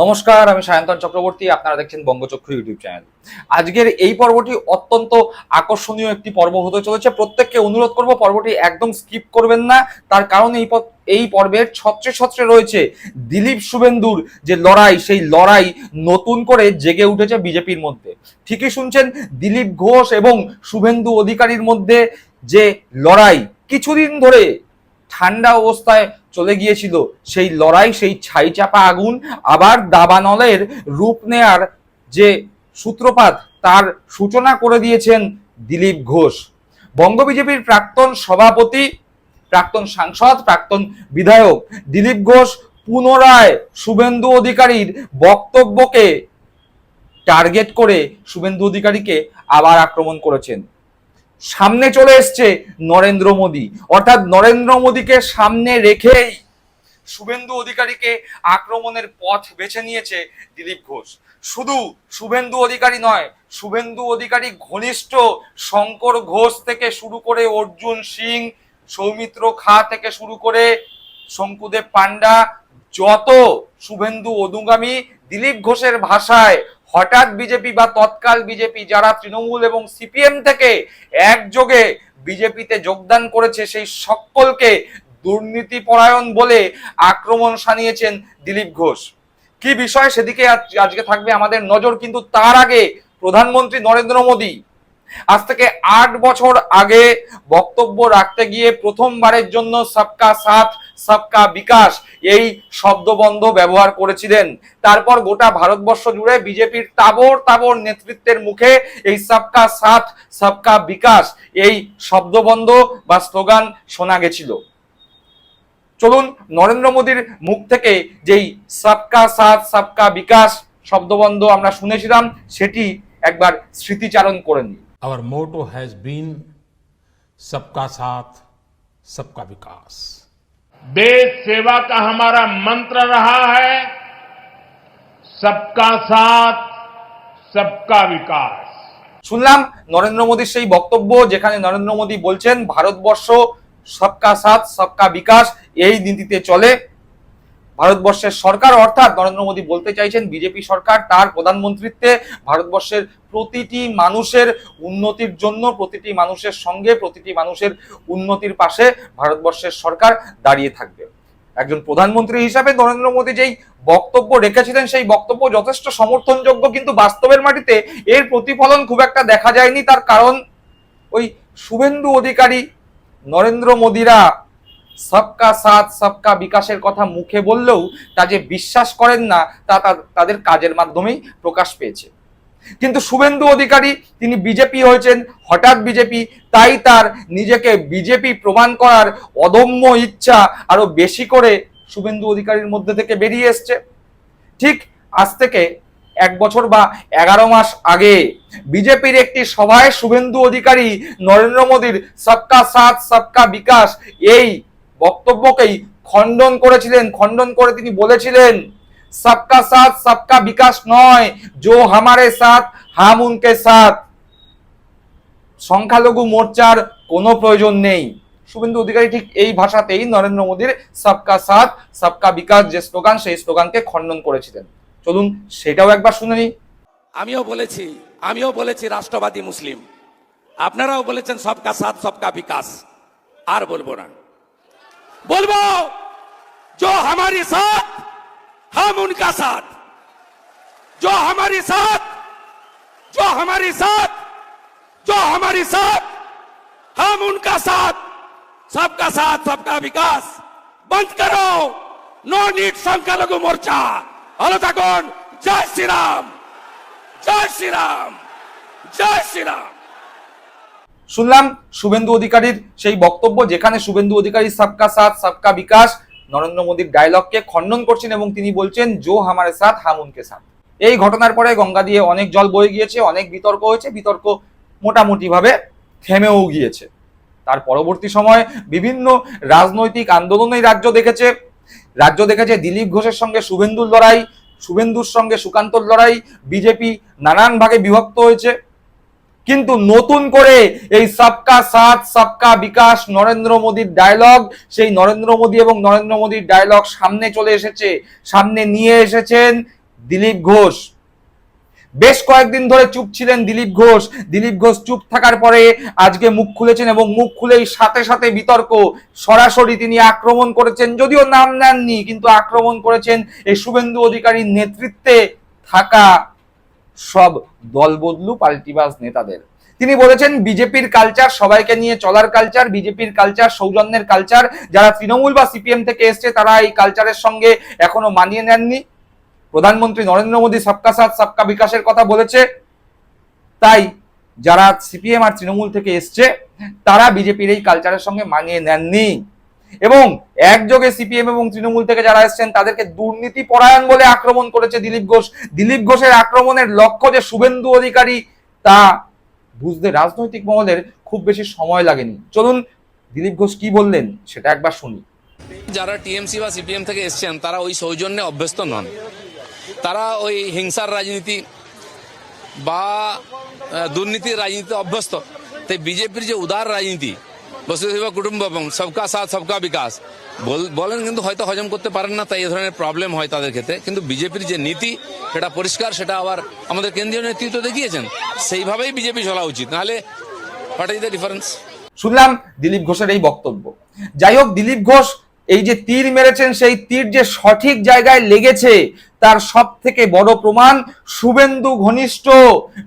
নমস্কার, আমি সায়ন্তন চক্রবর্তী, আপনারা দেখছেন বঙ্গচক্র ইউটিউব চ্যানেল। আজকের এই পর্বটি অত্যন্ত আকর্ষণীয় একটি পর্ব হতে চলেছে। প্রত্যেককে অনুরোধ করব পর্বটি একদম স্কিপ করবেন না। তার কারণ এই এই পর্বের ছত্রে ছত্রে রয়েছে দিলীপ শুভেন্দুর যে লড়াই, সেই লড়াই নতুন করে জেগে উঠেছে বিজেপির মধ্যে। ঠিকই শুনছেন, দিলীপ ঘোষ এবং শুভেন্দু অধিকারীর মধ্যে যে লড়াই, কিছুদিন ধরে ঠান্ডা অবস্থায় চলে গিয়েছিল। সেই লড়াই, সেই ছাই চাপা আগুন, আবার দাবানলের রূপ নেয়ার যে সূত্রপাত, তার সূচনা করে দিয়েছেন দিলীপ ঘোষ। বঙ্গ বিজেপির প্রাক্তন সভাপতি, প্রাক্তন সাংসদ, প্রাক্তন বিধায়ক দিলীপ ঘোষ পুনরায় শুভেন্দু অধিকারীর বক্তব্যকে টার্গেট করে শুভেন্দু অধিকারীকে আবার আক্রমণ করেছেন। সামনে চলে এসছে নরেন্দ্র মোদী। অর্থাৎ নরেন্দ্র মোদীকে সামনে রেখেই শুভেন্দু অধিকারীকে আক্রমণের পথ বেছে নিয়েছে দিলীপ ঘোষ। শুধু শুভেন্দু অধিকারী নয়, শুভেন্দু অধিকারী ঘনিষ্ঠ শঙ্কর ঘোষ থেকে শুরু করে অর্জুন সিং, সৌমিত্র খা থেকে শুরু করে শঙ্কুদেব পান্ডা যত শুভেন্দু অনুগামী দিলীপ ঘোষের ভাষায় হঠাৎ বিজেপি বা তৎকাল বিজেপি যারা তৃণমূল এবং সিপিএম থেকে একযোগে বিজেপিতে যোগদান করেছে, সেই সকলকে দুর্নীতি পরায়ণ বলে আক্রমণ সানিয়েছেন দিলীপ ঘোষ। কি বিষয়? সেদিকে আজ- আজকে থাকবে আমাদের নজর, কিন্তু তার আগে প্রধানমন্ত্রী নরেন্দ্র মোদী। আজ থেকে আট বছর আগে বক্তব্য রাখতে গিয়ে প্রথমবারের জন্য সবকা সাথ সবকা বিকাশ এই শব্দবন্ধ ব্যবহার করেছিলেন তারপর গোটা ভারতবর্ষ জুড়ে বিজেপির তাবর তাবর নেতৃত্বের মুখে এই সবকা সাথ সবকা বিকাশ এই শব্দবন্ধ বা স্লোগান শোনা গেছিল চলুন নরেন্দ্র মোদীর মুখ থেকে যেই সবকা সাথ সবকা বিকাশ শব্দবন্ধ আমরা শুনেছিলাম সেটি একবার স্মৃতিচারণ করে নিই Our motto has been सबका साथ सबका विकास देश सेवा का हमारा मंत्र रहा है सबका साथ सबका विकास শুনলাম নরেন্দ্র মোদীর সেই বক্তব্য যেখানে নরেন্দ্র মোদী বলছেন ভারতবর্ষ সবকা সাথ সবকা বিকাশ এই নীতিতে চলে ভারতবর্ষের সরকার, অর্থাৎ নরেন্দ্র মোদী বলতে চাইছেন বিজেপি সরকার, তার প্রধানমন্ত্রীত্বে ভারতবর্ষের প্রতিটি মানুষের উন্নতির জন্য, প্রতিটি মানুষের সঙ্গে, প্রতিটি মানুষের উন্নতির পাশে ভারতবর্ষের সরকার দাঁড়িয়ে থাকবে। একজন প্রধানমন্ত্রী হিসাবে নরেন্দ্র মোদী যেই বক্তব্য রেখেছিলেন, সেই বক্তব্য যথেষ্ট সমর্থনযোগ্য, কিন্তু বাস্তবের মাটিতে এর প্রতিফলন খুব একটা দেখা যায়নি, তার কারণ ওই শুভেন্দু অধিকারী নরেন্দ্র মোদীরা সবকা সাথ, সবকা বিকাশের কথা মুখে বললেও তা যে বিশ্বাস করেন না, তা তাদের কাজের মাধ্যমেই প্রকাশ পেয়েছে। কিন্তু শুভেন্দু অধিকারী, তিনি বিজেপি হয়েছেন, হঠাৎ বিজেপি, তাই তার নিজেকে বিজেপি প্রমাণ করার অদম্য ইচ্ছা আরও বেশি করে শুভেন্দু অধিকারীর মধ্যে থেকে বেরিয়ে এসছে। ঠিক আজ থেকে এক বছর বা এগারো মাস আগে বিজেপির একটি সভায় শুভেন্দু অধিকারী, নরেন্দ্র মোদীর সবকা সাথ, সবকা বিকাশ, এই বক্তব্যকেই খণ্ডন করেছিলেন, খণ্ডন করে তিনি বলেছিলেন, সবকা সাথ, সবকা বিকাশ নয় জো হামারে সাথ, হাম উনকে সাথ। সংখ্যালঘু মোর্চার কোনো প্রয়োজন নেই। শুভেন্দু অধিকারী ঠিক এই ভাষাতেই নরেন্দ্র মোদীর সবকা সাথ, সবকা বিকাশ যে স্লোগান, সেই স্লোগানকে খণ্ডন করেছিলেন। চলুন সেটাও একবার শুনে নিই। আমিও বলেছি আমিও বলেছি রাষ্ট্রবাদী মুসলিম। আপনারাও বলেছেন সবকা সাথ, সবকা বিকাশ। আর বলব না। बोलबो, जो हमारे साथ, हम उनका साथ। जो हमारे साथ, जो हमारे साथ, जो हमारे साथ, हम उनका साथ। सबका साथ, सबका विकास। बंद करो। नो नीट संख्यालघु मोर्चा। हलो तक जय श्री राम। जय श्री राम। जय श्री राम। শুনলাম শুভেন্দু অধিকারীর সেই বক্তব্য যেখানে শুভেন্দু অধিকারী সবকা সাথ, সবকা বিকাশ, নরেন্দ্র মোদীর ডায়লগকে খণ্ডন করছেন এবং তিনি বলছেন, জো হামারে সাথ, হাম উনকে সাথ। এই ঘটনার পরে গঙ্গা দিয়ে অনেক জল বয়ে গিয়েছে, অনেক বিতর্ক হয়েছে, বিতর্ক মোটামুটি ভাবে থেমেও গিয়েছে। তার পরবর্তী সময়ে বিভিন্ন রাজনৈতিক আন্দোলনেই রাজ্য দেখেছে। রাজ্য দেখেছে দিলীপ ঘোষের সঙ্গে শুভেন্দুর লড়াই, শুভেন্দুর সঙ্গে সুকান্তর লড়াই, বিজেপি নানান ভাগে বিভক্ত হয়েছে। কিন্তু নতুন করে এই সবকা সাথ, সবকা বিকাশ নরেন্দ্র মোদীর ডায়লগ সেই নরেন্দ্র মোদী এবং নরেন্দ্র মোদীর ডায়লগ সামনে চলে এসেছে। সামনে নিয়ে এসেছেন দিলীপ ঘোষ। বেশ কয়েকদিন ধরে চুপ ছিলেন দিলীপ ঘোষ। দিলীপ ঘোষ চুপ থাকার পরে আজকে মুখ খুলেছেন এবং মুখ খুলেই সাথে সাথে বিতর্ক। সরাসরি তিনি আক্রমণ করেছেন, যদিও নাম নেননি, কিন্তু আক্রমণ করেছেন এই শুভেন্দু অধিকারীর নেতৃত্বে থাকা সব দলবদলু পাল্টিবাজ নেতাদের। তিনি বলেছেন, বিজেপির কালচার সবাইকে নিয়ে চলার কালচার বিজেপির কালচার সৌজন্যের কালচার যারা তৃণমূল বা সিপিএম থেকে এসছে, তারা এই কালচারের সঙ্গে এখনও মানিয়ে নেননি। প্রধানমন্ত্রী নরেন্দ্র মোদী সবকা সাথ, সবকা বিকাশের কথা বলেছে। তাই যারা সিপিএম আর তৃণমূল থেকে এসছে, তারা বিজেপির এই কালচারের সঙ্গে মানিয়ে নেননি। এবং একযোগে সিপিএম এবং তৃণমূল থেকে যারা এসছেন, তাদেরকে দুর্নীতি পরায়ণ বলে আক্রমণ করেছে দিলীপ ঘোষ। দিলীপ ঘোষের আক্রমণের লক্ষ্য যে শুভেন্দু অধিকারী, তা বুঝতে রাজনৈতিক মহলের খুব বেশি সময় লাগেনি। চলুন, দিলীপ ঘোষ কি বললেন, সেটা একবার শুনি। যারা টিএমসি বা সিপিএম থেকে এসছেন, তারা ওই সৌজন্যে অভ্যস্ত নন। তারা ওই হিংসার রাজনীতি বা দুর্নীতির রাজনীতিতে অভ্যস্ত। তাই বিজেপির যে উদার রাজনীতি বসুধৈব কুটুম্বকম সবকা সাথ, সবকা বিকাশ। বলেন কিন্তু হয়তো হজম করতে পারেন না, তাই এ ধরনের প্রবলেম হয় তাদের ক্ষেত্রে। কিন্তু বিজেপির যে নীতি, সেটা পরিষ্কার, সেটা আবার আমাদের কেন্দ্রীয় নেতৃত্ব দেখিয়েছেন। সেইভাবেই বিজেপি চলা উচিত। নাহলে হোয়াট ইজ দ্য ডিফারেন্স শুনলাম দিলীপ ঘোষের এই বক্তব্য। যাই হোক, দিলীপ ঘোষ এই যে তীর মেরেছেন, সেই তীর যে সঠিক জায়গায় লেগেছে, তার সব থেকে বড় প্রমাণ শুভেন্দু ঘনিষ্ঠ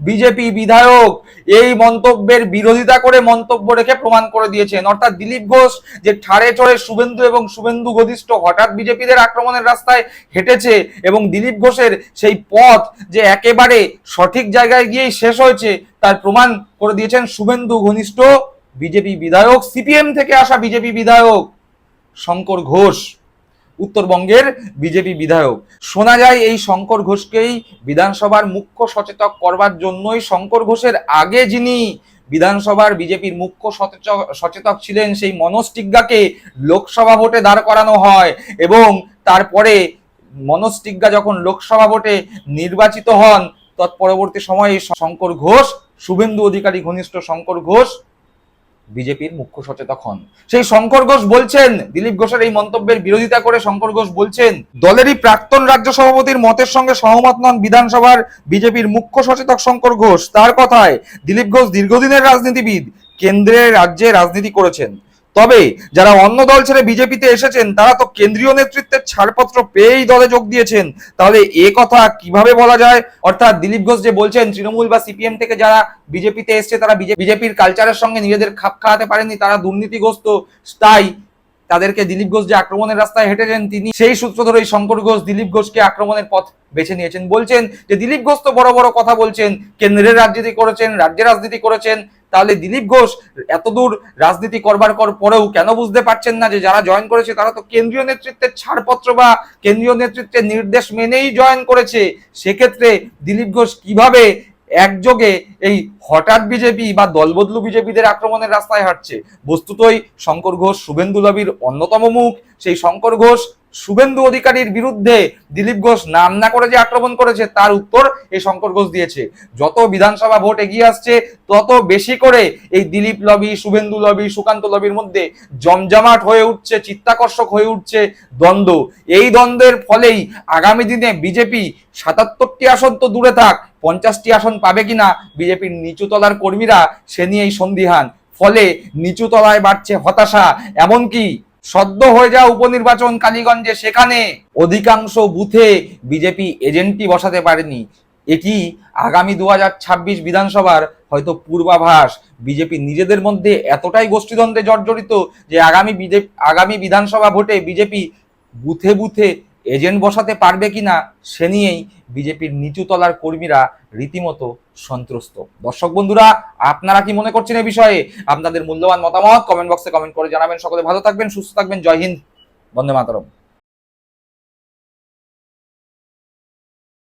বিজেপি বিধায়ক। এই মন্তব্যের বিরোধিতা করে মন্তব্য রেখে প্রমাণ করে দিয়েছেন। অর্থাৎ দিলীপ ঘোষ যে ঠাড়ে ঠড়ে শুভেন্দু এবং শুভেন্দু ঘনিষ্ঠ হঠাৎ বিজেপিদের আক্রমণের রাস্তায় হেঁটেছে এবং দিলীপ ঘোষের সেই পথ যে একেবারে সঠিক জায়গায় গিয়েই শেষ হয়েছে, তার প্রমাণ করে দিয়েছেন শুভেন্দু ঘনিষ্ঠ বিজেপি বিধায়ক, সিপিএম থেকে আসা বিজেপি বিধায়ক। শঙ্কর ঘোষ, উত্তরবঙ্গের বিজেপি বিধায়ক। শোনা যায় এই শঙ্কর ঘোষকেই বিধানসভার মুখ্য সচেতক করবার জন্যই শঙ্কর ঘোষের আগে যিনি বিধানসভার বিজেপির মুখ্য সচেতক ছিলেন, সেই মনোজ টিগ্গাকে লোকসভা ভোটে দাঁড় করানো হয় এবং তারপরে মনোজ টিগ্গা যখন লোকসভা ভোটে নির্বাচিত হন, তৎপরবর্তী সময়ে শঙ্কর ঘোষ, শুভেন্দু অধিকারী ঘনিষ্ঠ শঙ্কর ঘোষ বিজেপির মুখ্য সচেতক হন। সেই শঙ্কর ঘোষ বলছেন, দিলীপ ঘোষের এই মন্তব্যের বিরোধিতা করে শঙ্কর ঘোষ বলছেন, দলেরই প্রাক্তন রাজ্য সভাপতির মতের সঙ্গে সহমত নন বিধানসভার বিজেপির মুখ্য সচেতক শঙ্কর ঘোষ। তার কথায় দিলীপ ঘোষ দীর্ঘদিনের রাজনীতিবিদ, কেন্দ্রে রাজ্যে রাজনীতি করেছেন। তবে যারা অন্য দল ছেড়ে বিজেপিতে এসেছেন, তারা তো কেন্দ্রীয় নেতৃত্বের ছাড়পত্র পেয়েই দলে যোগ দিয়েছেন। তাহলে এ কথা কীভাবে বলা যায়? অর্থাৎ দিলীপ ঘোষ যে বলছেন, তৃণমূল বা সিপিএম থেকে যারা বিজেপিতে এসছে, তারা বিজেপির কালচারের সঙ্গে নিজেদের খাপ খাওয়াতে পারেনি তারা দুর্নীতিগ্রস্ত। তাই তাদেরকে দিলীপ ঘোষ যে আক্রমণের রাস্তায় হেঁটেছেন তিনি সেই সূত্র ধরে শঙ্কর ঘোষ দিলীপ ঘোষকে আক্রমণের পথ বেছে নিয়েছেন। বলছেন যে দিলীপ ঘোষ তো বড় বড় কথা বলছেন, কেন্দ্রের রাজনীতি করেছেন, রাজ্যের রাজনীতি করেছেন, তাহলে দিলীপ ঘোষ এতদূর রাজনীতি করবার পর পরেও কেন বুঝতে পারছেন না যে যারা জয়েন করেছে তারা তো কেন্দ্রীয় নেতৃত্বের ছাড়পত্র বা কেন্দ্রীয় নেতৃত্বের নির্দেশ মেনেই জয়েন করেছে? সেক্ষেত্রে দিলীপ ঘোষ কীভাবে একযোগে এই হঠাৎ বিজেপি বা দলবদলু বিজেপিদের আক্রমণের রাস্তায় হাঁটছে। বস্তুতই শঙ্কর ঘোষ, শুভেন্দু লবির অন্যতম মুখ। সেই শঙ্কর ঘোষ, শুভেন্দু অধিকারীর বিরুদ্ধে দিলীপ ঘোষ নাম না করে যে আক্রমণ করেছে, তার উত্তর এই শঙ্কর ঘোষ দিয়েছে। যত বিধানসভা ভোট এগিয়ে আসছে, তত বেশি করে এই দিলীপ লবি, শুভেন্দু লবি, সুকান্ত লবির মধ্যে জমজমাট হয়ে উঠছে, চিত্তাকর্ষক হয়ে উঠছে দ্বন্দ্ব। এই দ্বন্দ্বের ফলেই আগামী দিনে বিজেপি সাতাত্তরটি আসন তো দূরে থাক পঞ্চাশটি আসন পাবে কিনা বিজেপির নিচু তলার কর্মীরা, সে নিয়েই সন্দিহান। ফলে নিচু তলায় বাড়ছে হতাশা, এমনকি সদ্য হয়ে যাওয়া উপনির্বাচন কালীগঞ্জে সেখানে অধিকাংশ বুথে বিজেপি এজেন্টই বসাতে পারেনি। এটি আগামী দু হাজার ছাব্বিশ বিধানসভার হয়তো পূর্বাভাস। বিজেপি নিজেদের মধ্যে এতটাই গোষ্ঠীদ্বন্দ্বে জর্জরিত যে আগামী বিজেপি আগামী বিধানসভা ভোটে বিজেপি বুথে বুথে এজেন্ট বসাতে পারবে কি না সে নিয়েই বিজেপির নিচু তলার কর্মীরা রীতিমতো সন্ত্রস্ত। দর্শক বন্ধুরা, আপনারা কি মনে করছেন এ বিষয়ে? আপনাদের মূল্যবান মতামত কমেন্ট বক্সে কমেন্ট করে জানাবেন। সকলে ভালো থাকবেন, সুস্থ থাকবেন। জয় হিন্দ। বন্দে মাতরম।